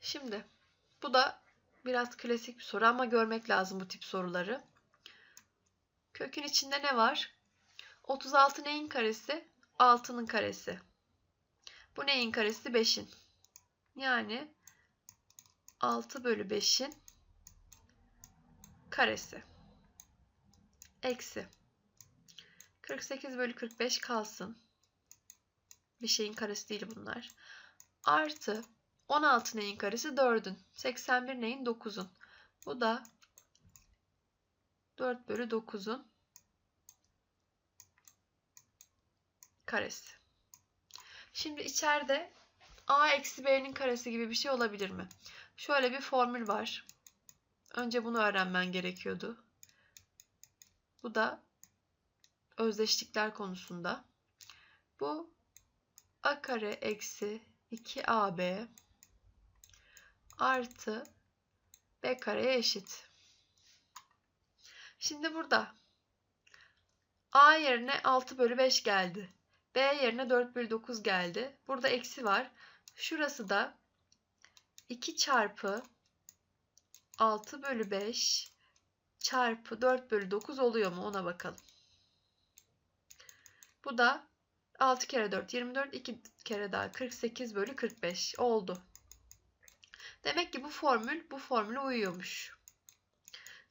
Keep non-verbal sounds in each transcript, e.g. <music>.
Şimdi bu da biraz klasik bir soru ama görmek lazım bu tip soruları. Kökün içinde ne var? 36 neyin karesi? 6'nın karesi. Bu neyin karesi? 5'in. Yani 6 bölü 5'in karesi. Eksi. 48 bölü 45 kalsın. Bir şeyin karesi değil bunlar. Artı 16 neyin karesi? 4'ün. 81 neyin? 9'un. Bu da 4 bölü 9'un karesi. Şimdi içeride a eksi b'nin karesi gibi bir şey olabilir mi? Şöyle bir formül var. Önce bunu öğrenmen gerekiyordu. Bu da özdeşlikler konusunda. Bu a kare eksi 2ab artı b kareye eşit. Şimdi burada a yerine 6 bölü 5 geldi. b yerine 4 bölü 9 geldi. Burada eksi var. Şurası da 2 çarpı 6 bölü 5 çarpı 4 bölü 9 oluyor mu ona bakalım. Bu da 6 kere 4 24 2 kere daha 48 bölü 45 oldu. Demek ki bu formül bu formüle uyuyormuş.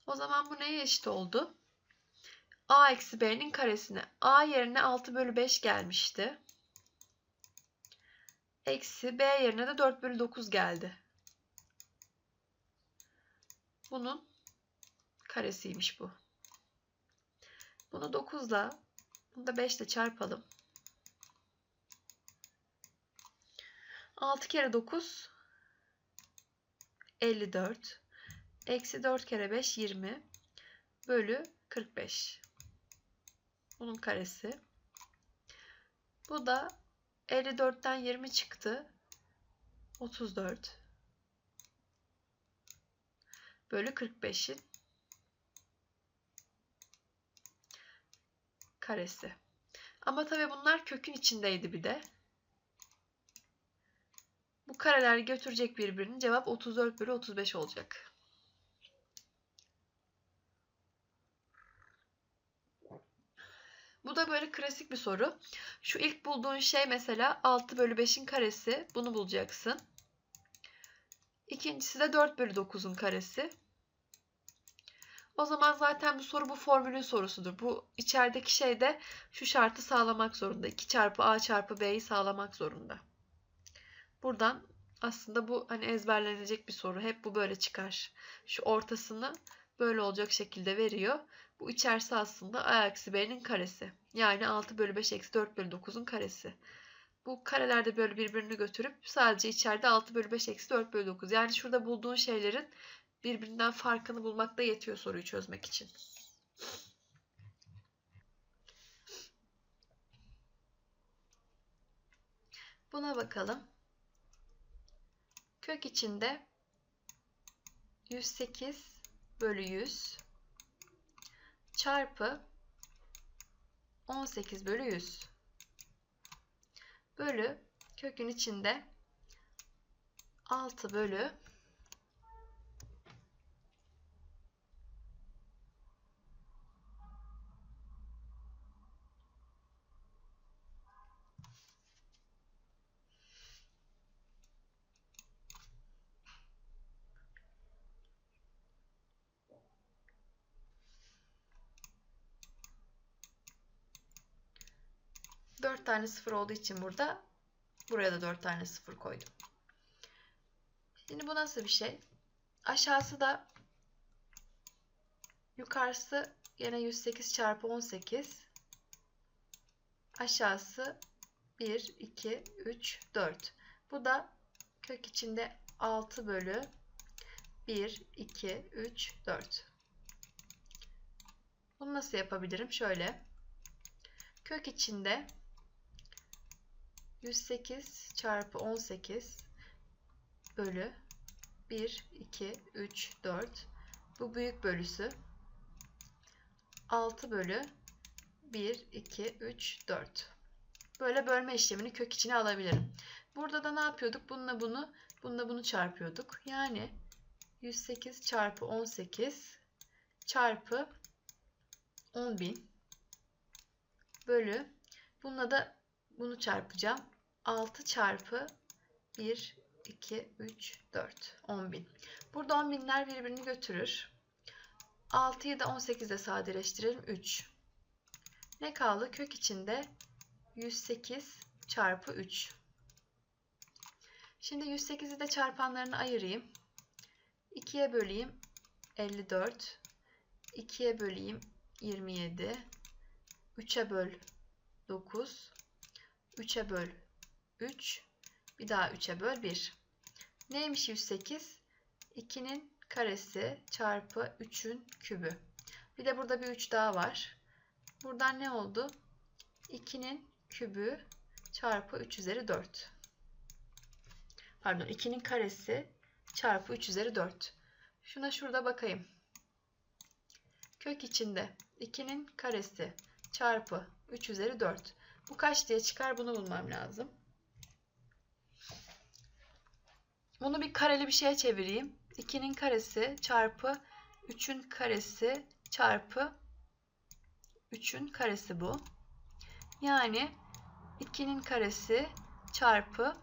O zaman bu neye eşit oldu? a eksi b'nin karesine. a yerine 6 bölü 5 gelmişti. Eksi b yerine de 4 bölü 9 geldi. Bunun karesiymiş bu. Bunu 9 ile bunu da 5 ile çarpalım. 6 kere 9 54 eksi 4 kere 5 20 bölü 45 bunun karesi. Bu da 54'ten 20 çıktı. 34 bölü 45'in karesi. Ama tabi bunlar kökün içindeydi bir de bu kareler götürecek birbirini. Cevap 34 bölü 35 olacak. Bu da böyle klasik bir soru. Şu ilk bulduğun şey mesela 6 bölü 5'in karesi. Bunu bulacaksın. İkincisi de 4 bölü 9'un karesi. O zaman zaten bu soru bu formülün sorusudur. Bu içerideki şey de şu şartı sağlamak zorunda. 2 çarpı a çarpı b'yi sağlamak zorunda. Buradan aslında bu hani ezberlenecek bir soru. Hep bu böyle çıkar. Şu ortasını böyle olacak şekilde veriyor. Bu içerisi aslında a eksi b'nin karesi. Yani 6 bölü 5 eksi 4 bölü 9'un karesi. Bu karelerde böyle birbirini götürüp sadece içeride 6 bölü 5 eksi 4 bölü 9. Yani şurada bulduğun şeylerin birbirinden farkını bulmakta yetiyor soruyu çözmek için. Buna bakalım kök içinde 108 bölü 100 çarpı 18 bölü 100 bölü kökün içinde 6 bölü 4 tane sıfır olduğu için burada buraya da 4 tane sıfır koydum. Şimdi bu nasıl bir şey? Aşağısı da yukarısı yine 108 çarpı 18 aşağısı 1, 2, 3, 4. Bu da kök içinde 6 bölü 1, 2, 3, 4. Bunu nasıl yapabilirim? Şöyle. Kök içinde 108 çarpı 18 bölü 1, 2, 3, 4. Bu büyük bölüsü 6 bölü 1, 2, 3, 4. Böyle bölme işlemini kök içine alabilirim. Burada da ne yapıyorduk? Bununla bunu, bununla bunu çarpıyorduk. Yani 108 çarpı 18 çarpı 10.000 bölü bununla da bunu çarpacağım. 6 çarpı 1, 2, 3, 4. 10.000. Burada 10.000'ler birbirini götürür. 6'yı da 18'de sadeleştirelim. 3. Ne kaldı? Kök içinde 108 çarpı 3. Şimdi 108'i de çarpanlarını ayırayım. 2'ye böleyim 54. 2'ye böleyim 27. 3'e böl 9. 3'e böl 3. Bir daha 3'e böl 1. Neymiş 108? 2'nin karesi çarpı 3'ün kübü. Bir de burada bir 3 daha var. Buradan ne oldu? 2'nin kübü çarpı 3 üzeri 4. Pardon 2'nin karesi çarpı 3 üzeri 4. Şuna şurada bakayım. Kök içinde 2'nin karesi çarpı 3 üzeri 4. Bu kaç diye çıkar bunu bulmam lazım. Bunu bir kareli bir şeye çevireyim. 2'nin karesi çarpı 3'ün karesi çarpı 3'ün karesi bu. Yani 2'nin karesi çarpı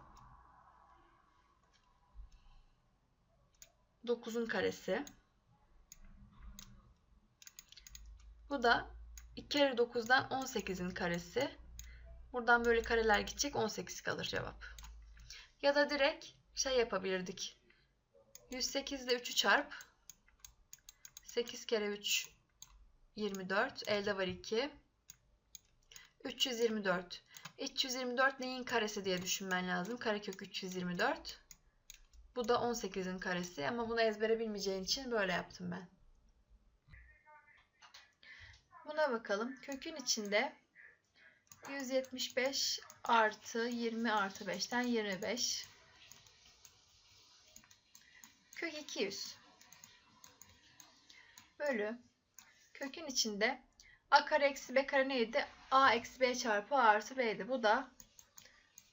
9'un karesi. Bu da 2 kere 9'dan 18'in karesi. Buradan böyle kareler gidecek 18 kalır cevap. Ya da direkt şey yapabilirdik. 108 ile 3'ü çarp. 8 kere 3 24. Elde var 2. 324. 324 neyin karesi diye düşünmen lazım. Karekök 324. Bu da 18'in karesi ama bunu ezbere bilmeyeceğin için böyle yaptım ben. Buna bakalım. Kökün içinde 175 artı 20 artı 5'ten 25. Kök 200. Bölü. Kökün içinde a kare eksi b kare neydi? a eksi b çarpı a artı b'ydi. Bu da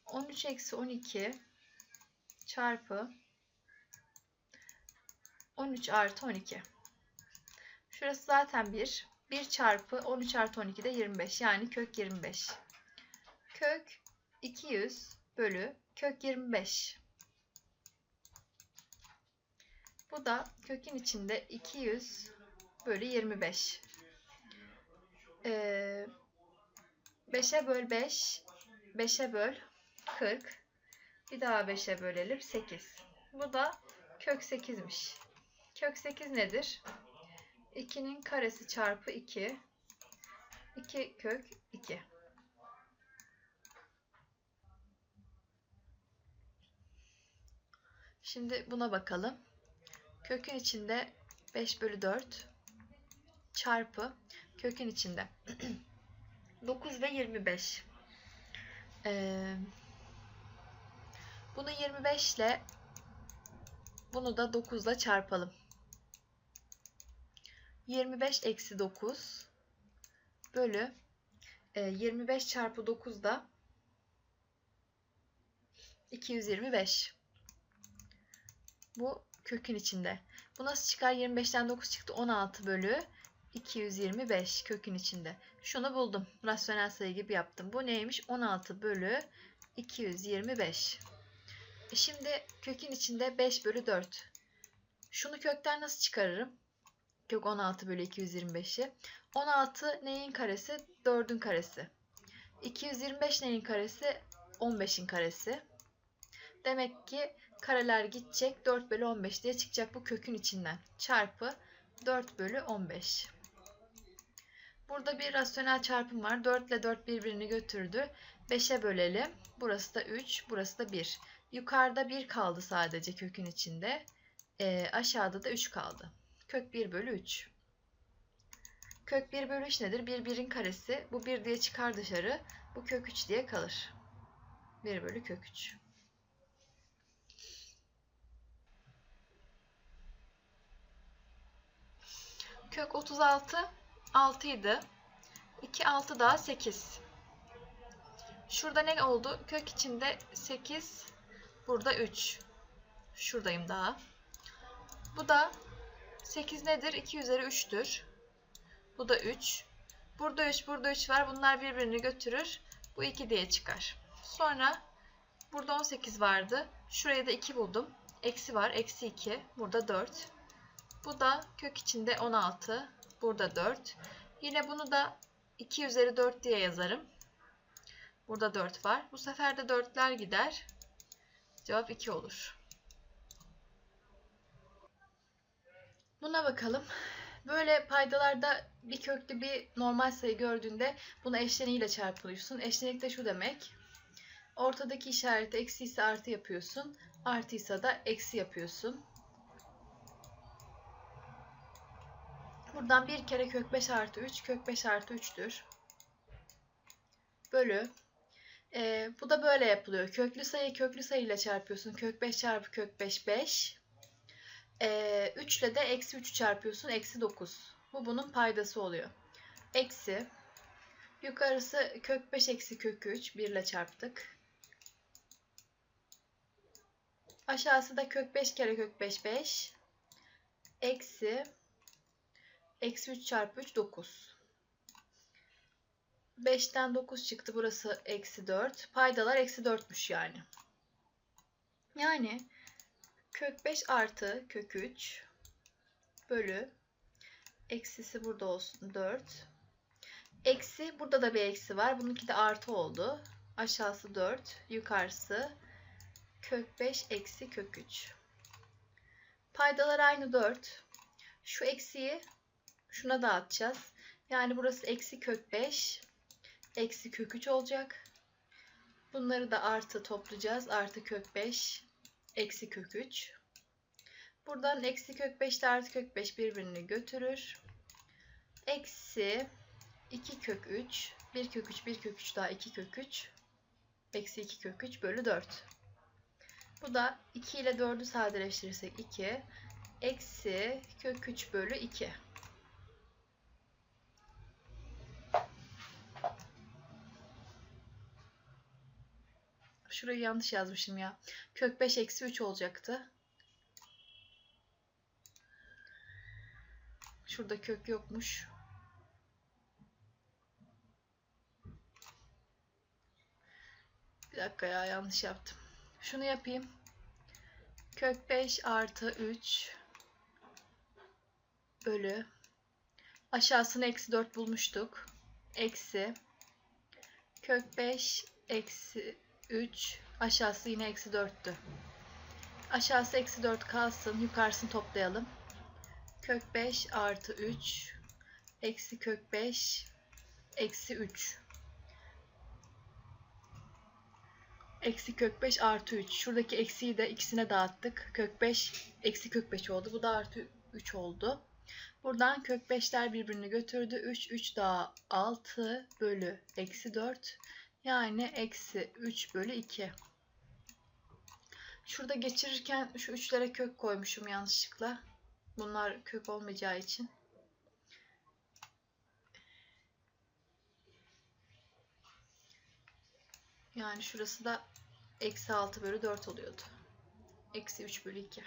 13 eksi 12 çarpı 13 artı 12. Şurası zaten 1. 1 çarpı 13 artı 12 de 25. Yani kök 25. Kök 200 bölü kök 25. Bu da kökün içinde 200 bölü 25. Ee, 5'e böl 5. 5'e böl 40. Bir daha 5'e bölelim 8. Bu da kök 8'miş. Kök 8 nedir? 2'nin karesi çarpı 2. 2 kök 2. Şimdi buna bakalım. Kökün içinde 5 bölü 4 çarpı kökün içinde <clears throat> 9 ve 25. Ee, bunu 25 ile bunu da 9 ile çarpalım. 25 eksi 9 bölü 25 çarpı 9 da 225. Bu kökün içinde. Bu nasıl çıkar? 25'ten 9 çıktı. 16 bölü 225 kökün içinde. Şunu buldum. Rasyonel sayı gibi yaptım. Bu neymiş? 16 bölü 225. E şimdi kökün içinde 5 bölü 4. Şunu kökten nasıl çıkarırım? Kök 16 bölü 225'i. 16 neyin karesi? 4'ün karesi. 225 neyin karesi? 15'in karesi. Demek ki kareler gidecek 4 bölü 15 diye çıkacak bu kökün içinden. Çarpı 4 bölü 15. Burada bir rasyonel çarpım var. 4 ile 4 birbirini götürdü. 5'e bölelim. Burası da 3, burası da 1. Yukarıda 1 kaldı sadece kökün içinde. E, aşağıda da 3 kaldı. Kök 1 bölü 3. Kök 1 bölü 3 nedir? 1 1'in karesi. Bu 1 diye çıkar dışarı. Bu kök 3 diye kalır. 1 bölü kök 3. Kök 36 6 idi. 2 6 daha 8. Şurada ne oldu? Kök içinde 8 Burada 3. Şuradayım daha. Bu da 8 nedir? 2 üzeri 3'tür. Bu da 3. Burada 3, burada 3 var. Bunlar birbirini götürür. Bu 2 diye çıkar. Sonra burada 18 vardı. Şuraya da 2 buldum. Eksi var. Eksi 2. Burada 4. Bu da kök içinde 16. Burada 4. Yine bunu da 2 üzeri 4 diye yazarım. Burada 4 var. Bu sefer de 4'ler gider. Cevap 2 olur. Buna bakalım. Böyle paydalarda bir köklü bir normal sayı gördüğünde bunu eşleniğiyle çarpılıyorsun. Eşlenik de şu demek. Ortadaki işareti eksi ise artı yapıyorsun. Artıysa da eksi yapıyorsun. Buradan bir kere kök 5 artı 3 kök 5 artı 3'tür. Bölü. Ee, bu da böyle yapılıyor. Köklü sayı köklü sayı ile çarpıyorsun. Kök 5 çarpı kök 5 5. Ee, 3 ile de eksi 3 çarpıyorsun. Eksi 9. Bu bunun paydası oluyor. Eksi. Yukarısı kök 5 eksi kök 3. 1 ile çarptık. Aşağısı da kök 5 kere kök 5 5. Eksi. Eksi 3 çarpı 3 9. 5'ten 9 çıktı. Burası eksi 4. Paydalar eksi 4'müş yani. Yani kök 5 artı kök 3 bölü eksisi burada olsun 4. Eksi burada da bir eksi var. Bununki de artı oldu. Aşağısı 4. Yukarısı kök 5 eksi kök 3. Paydalar aynı 4. Şu eksiyi şuna dağıtacağız. Yani burası eksi kök 5 eksi kök 3 olacak. Bunları da artı toplayacağız. Artı kök 5 eksi kök 3. Buradan eksi kök 5 ile artı kök 5 birbirini götürür. Eksi 2 kök 3. 1 kök 3, 1 kök 3 daha 2 kök 3. Eksi 2 kök 3 bölü 4. Bu da 2 ile 4'ü sadeleştirirsek 2. Eksi kök 3 bölü 2. Şurayı yanlış yazmışım ya. Kök 5 eksi 3 olacaktı. Şurada kök yokmuş. Bir dakika ya yanlış yaptım. Şunu yapayım. Kök 5 artı 3 bölü aşağısını eksi 4 bulmuştuk. Eksi kök 5 eksi 3 aşağısı yine eksi 4'tü. Aşağısı eksi 4 kalsın. Yukarısını toplayalım. Kök 5 artı 3 eksi kök 5 eksi 3 eksi kök 5 artı 3. Şuradaki eksiyi de ikisine dağıttık. Kök 5 eksi kök 5 oldu. Bu da artı 3 oldu. Buradan kök 5'ler birbirini götürdü. 3, 3 daha 6 bölü eksi 4. Yani eksi 3 bölü 2. Şurada geçirirken şu 3'lere kök koymuşum yanlışlıkla. Bunlar kök olmayacağı için. Yani şurası da eksi 6 bölü 4 oluyordu. Eksi 3 bölü 2.